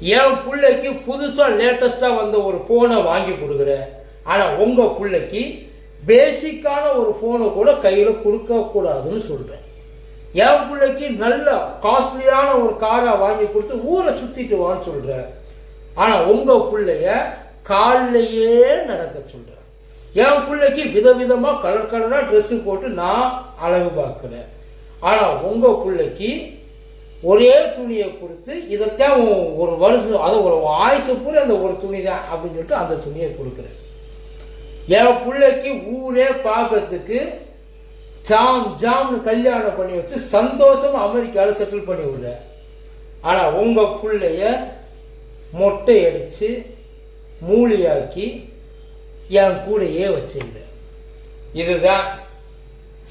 என் பிள்ளைக்கு புதுசாக லேட்டஸ்ட்டாக வந்த ஒரு ஃபோனை வாங்கி கொடுக்குறேன் ஆனால் உங்கள் பிள்ளைக்கு பேசிக்கான ஒரு ஃபோனை கூட கையில் கொடுக்கக்கூடாதுன்னு சொல்கிறேன் என் பிள்ளைக்கு நல்ல காஸ்ட்லியான ஒரு காரை வாங்கி கொடுத்து ஊரை சுற்றிட்டு வான்னு சொல்கிறேன் ஆனால் உங்கள் பிள்ளைய கால்லையே நடக்க சொல்கிறேன் என் பிள்ளைக்கு விதவிதமாக கலர் கலராக ட்ரெஸ்ஸு போட்டு நான் அழகு பார்க்குறேன். ஆனால் உங்கள் பிள்ளைக்கு ஒரே துணியை கொடுத்து இதைத்தான் ஒரு வருஷம் அது ஒரு ஆயுசு பூரா அந்த ஒரு துணி தான் அப்படின்னு சொல்லிட்டு அந்த துணியை கொடுக்குறேன். என் பிள்ளைக்கு ஊரே பார்க்கறதுக்கு ஜாம் ஜாம்னு கல்யாணம் பண்ணி வச்சு சந்தோஷம் அமெரிக்காவில் செட்டில் பண்ணி விடுறேன். ஆனால் உங்கள் பிள்ளைய மொட்டை அடித்து மூலியாக்கி என் கூடையே வச்சுக்கிறேன். இதுதான்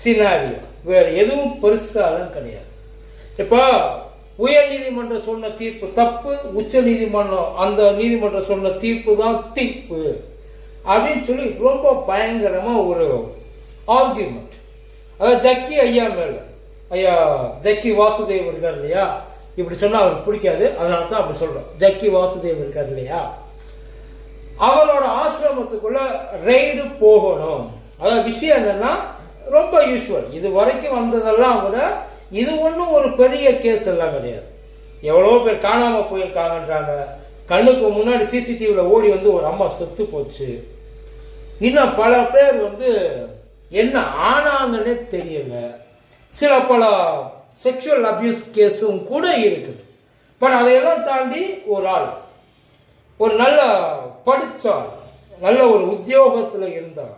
சினாரியோ வேறு எதுவும் பெருசாலும் கிடையாது. இப்போ உயர் நீதிமன்றம் சொன்ன தீர்ப்பு தப்பு உச்ச நீதிமன்றம் அந்த நீதிமன்றம் சொன்ன தீர்ப்பு தான் தீர்ப்பு. அப்படின்னு சொல்லி ரொம்ப பயங்கரமாக ஒரு ஆர்கியூமெண்ட் அதாவது ஜக்கி ஐயா மேலே ஐயா ஜக்கி வாசுதேவ் இருக்கார் இல்லையா? இப்படி சொன்னால் அவருக்கு பிடிக்காது. அதனால தான் அப்படி சொல்கிறோம் ஜக்கி வாசுதேவ் இருக்கார் இல்லையா? அவரோட ஆசிரமத்துக்குள்ள ரெய்டு போகணும். அதாவது விஷயம் என்னன்னா ரொம்ப யூஸ்வல் இது வரைக்கும் வந்ததெல்லாம் கூட இது ஒன்றும் ஒரு பெரிய கேஸ் எல்லாம் கிடையாது. எவ்வளோ பேர் காணாமல் போயிருக்காங்கன்றாங்க. கண்ணுக்கு முன்னாடி சிசிடிவியில் ஓடி வந்து ஒரு அம்மா செத்து போச்சு. இன்னும் பல பேர் வந்து என்ன ஆனாங்கன்னே தெரியல. சில பல செக்ஷுவல் அபியூஸ் கேஸும் கூட இருக்குது. பட் அதையெல்லாம் தாண்டி ஒரு ஆள் ஒரு நல்ல படித்தாள் நல்ல ஒரு உத்தியோகத்தில் இருந்தாள்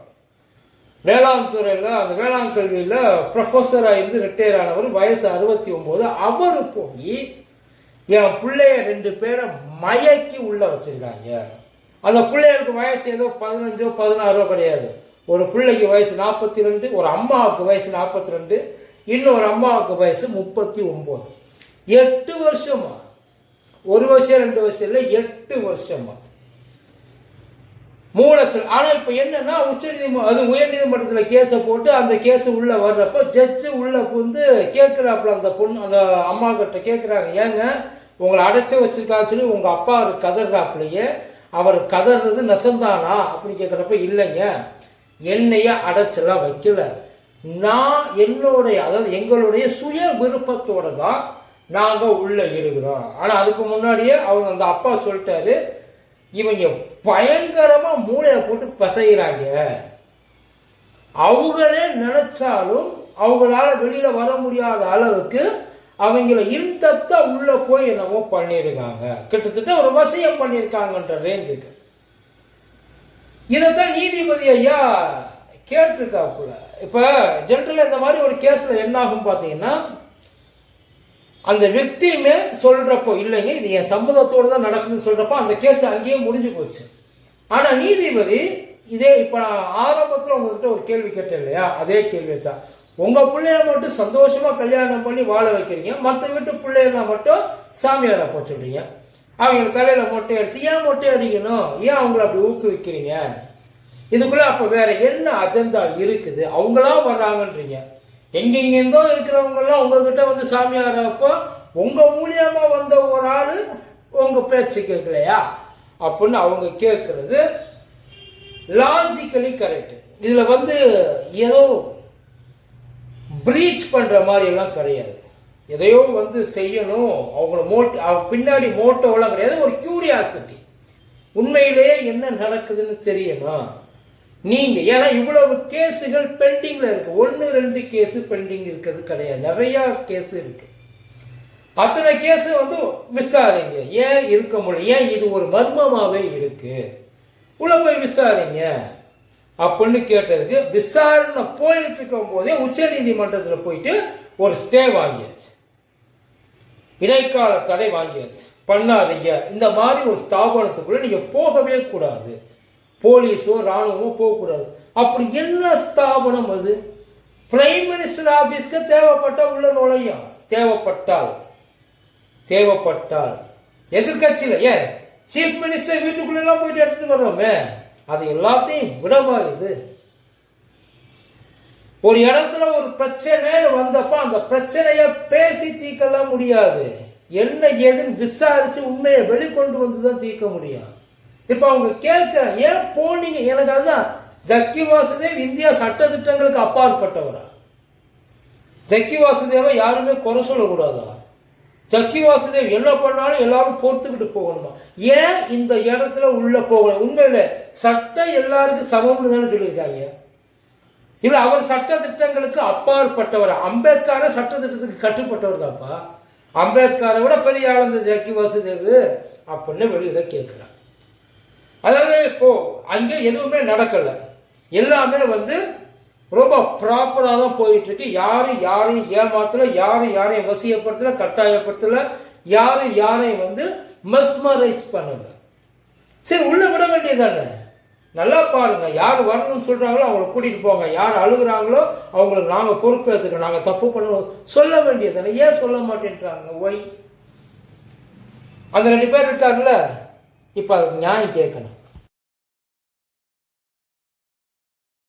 வேளாண் துறையில் அந்த வேளாண் கல்வியில் ப்ரொஃபஸராக இருந்து ரிட்டையர் ஆனவர் வயசு அறுபத்தி ஒம்பது அவர் போய் என் பிள்ளைய ரெண்டு பேரை மயக்கி உள்ளே வச்சுருக்காங்க. அந்த பிள்ளைகளுக்கு வயசு ஏதோ பதினஞ்சோ பதினாறோ கிடையாது. ஒரு பிள்ளைக்கு வயசு நாற்பத்தி ரெண்டு ஒரு அம்மாவுக்கு வயசு நாற்பத்தி ரெண்டு இன்னொரு அம்மாவுக்கு வயசு முப்பத்தி ஒம்பது எட்டு வருஷமா. ஒரு வருஷம் ரெண்டு வருஷம் இல்லை எட்டு வருஷமா. மூலச்சல் ஆனால் இப்போ என்னன்னா உச்ச நீதிம அது உயர் நீதிமன்றத்தில் கேஸை போட்டு அந்த கேஸ் உள்ளே வர்றப்போ ஜட்ஜு உள்ளே வந்து கேட்குறாப்புல அந்த பொண்ணு அந்த அம்மா கிட்ட கேட்குறாங்க. ஏங்க உங்களை அடைச்சி வச்சிருக்கான்னு சொல்லி உங்கள் அப்பா கதறாப்புலையே அவர் கதறது நெசந்தானா அப்படின்னு கேட்குறப்ப இல்லைங்க என்னைய அடைச்செல்லாம் வைக்கல. நான் என்னுடைய அதாவது எங்களுடைய சுய விருப்பத்தோடு தான் நாங்கள் உள்ளே இருக்கிறோம். ஆனால் அதுக்கு முன்னாடியே அவங்க அந்த அப்பா சொல்லிட்டாரு இவங்க பயங்கரமா மூளையை போட்டு பிசைகிறாங்க அவங்களே நினைச்சாலும் அவங்களால வெளியில வர முடியாத அளவுக்கு அவங்கள இன்டப்தா உள்ள போய் என்னமோ பண்ணியிருக்காங்க. கிட்டத்தட்ட ஒரு வசியம் பண்ணியிருக்காங்கன்ற ரேஞ்சுக்கு இதைத்தான் நீதிபதி ஐயா கேட்டிருக்காப்புல. இப்போ ஜென்ரலாக இந்த மாதிரி ஒரு கேஸில் என்ன ஆகும் பார்த்தீங்கன்னா அந்த விக்டிமே சொல்கிறப்போ இல்லைங்க இது என் சம்மதத்தோடு தான் நடக்குதுன்னு சொல்கிறப்போ அந்த கேஸ் அங்கேயே முடிஞ்சு போச்சு. ஆனால் நீதிபதி இதே இப்போ ஆரம்பத்தில் உங்ககிட்ட ஒரு கேள்வி கேட்டேன் இல்லையா? அதே கேள்வி தான். உங்கள் பிள்ளைய மட்டும் சந்தோஷமாக கல்யாணம் பண்ணி வாழ வைக்கிறீங்க. மற்ற வீட்டு பிள்ளைகளை மட்டும் சாமியாரை போக சொல்கிறீங்க அவங்க தலையில் மொட்டை அடிச்சு ஏன் மொட்டை அடிக்கணும்? ஏன் அவங்கள அப்படி ஊக்குவிக்கிறீங்க? இதுக்குள்ளே அப்போ வேற என்ன அஜெண்டா இருக்குது? அவங்களா வர்றாங்கன்றீங்க. எங்கெங்கெங்கோ இருக்கிறவங்கெல்லாம் உங்ககிட்ட வந்து சாமியாரப்போ உங்கள் மூலியமாக வந்த ஒரு ஆள் உங்கள் பேச்சு கேட்கலையா அப்படின்னு அவங்க கேட்குறது லாஜிக்கலி கரெக்ட் இதில் வந்து ஏதோ ப்ரீச் பண்ணுற மாதிரியெல்லாம் கிடையாது. எதையோ வந்து செய்யணும். அவங்கள மோட் பின்னாடி மோட்டோவெல்லாம் கிடையாது. ஒரு க்யூரியாசிட்டி உண்மையிலேயே என்ன நடக்குதுன்னு தெரியணும். நீங்கள் ஏன்னா இவ்வளவு கேஸுகள் பெண்டிங்கில் இருக்கு. ஒன்று ரெண்டு கேஸு பெண்டிங் இருக்கிறது கிடையாது. நிறையா கேஸ் இருக்கு. அத்தனை கேஸ் வந்து விசாரிங்க. ஏன் இருக்க முடியல? ஏன் இது ஒரு மர்மமாகவே இருக்கு? உள்ள போய் விசாரிங்க. அப்படின்னு கேட்டதுக்கு விசாரணை போயிட்டு இருக்கும் போதே உச்ச நீதிமன்றத்தில் போயிட்டு ஒரு ஸ்டே வாங்கியாச்சு. இடைக்கால தடை வாங்கியாச்சு. பண்ணாதீங்க. இந்த மாதிரி ஒரு ஸ்தாபனத்துக்குள்ள நீங்க போகவே கூடாது. போலீஸோ ராணுவமோ போகக்கூடாது. அப்படி என்ன ஸ்தாபனம் அது? பிரைம் மினிஸ்டர் ஆஃபீஸ்க்கு தேவைப்பட்ட உள்ள நுழையும் தேவைப்பட்டால். தேவைப்பட்டால். எதிர்கட்சியில் ஏன் சீஃப் மினிஸ்டர் வீட்டுக்குள்ளெல்லாம் போயிட்டு எடுத்துட்டு வர்றோமே? அது எல்லாத்தையும் விடவா இது? ஒரு இடத்துல ஒரு பிரச்சனைன்னு வந்தப்ப அந்த பிரச்சனையை பேசி தீர்க்கலாம் முடியாது. என்ன ஏதுன்னு விசாரித்து உண்மையை வெளிக்கொண்டு வந்து தான் தீர்க்க முடியும் இப்போ அவங்க கேட்குறாங்க ஏன் போனீங்க? எனக்கு அதுதான் ஜக்கி வாசுதேவ் இந்தியா சட்டத்திட்டங்களுக்கு அப்பாற்பட்டவரா? ஜக்கி வாசுதேவை யாருமே குறை சொல்லக்கூடாதா? ஜக்கி வாசுதேவ் என்ன பண்ணாலும் எல்லாரும் பொறுத்துக்கிட்டு போகணுமா? ஏன் இந்த இடத்துல உள்ளே போகணும் உண்மையில் சட்டம் எல்லாருக்கும் சமம்னு தானே சொல்லியிருக்காங்க. இல்லை அவர் சட்ட திட்டங்களுக்கு அப்பாற்பட்டவர்? அம்பேத்கரை சட்ட திட்டத்துக்கு கட்டுப்பட்டவர் தான்ப்பா. அம்பேத்கரை விட பெரிய ஆள் இந்த ஜக்கி வாசுதேவ். அப்படின்னு வெளியில் கேட்குறான் அதாவது இப்போ அங்கே எதுவுமே நடக்கலை. எல்லாமே வந்து ரொம்ப ப்ராப்பராக தான் போயிட்டு இருக்கு யாரும் யாரையும் ஏமாத்தல யாரும் யாரையும் வசியப்படுத்தல கட்டாயப்படுத்தல யாரும் யாரையும் வந்து மெஸ்மரைஸ் பண்ணல. சரி உள்ள விட வேண்டியதானே நல்லா பாருங்க யார் வரணும்னு சொல்றாங்களோ அவங்கள கூட்டிட்டு போங்க. யார் அழுகுறாங்களோ அவங்களுக்கு நாங்கள் பொறுப்பேற்றுக்கோம் நாங்கள் தப்பு பண்ணணும் சொல்ல வேண்டியதானே ஏன் சொல்ல மாட்டேன்றாங்க? ஒய் அந்த ரெண்டு பேர் இருக்காருல்ல? இப்போ அதுக்கு ஞானி கேட்கணும்.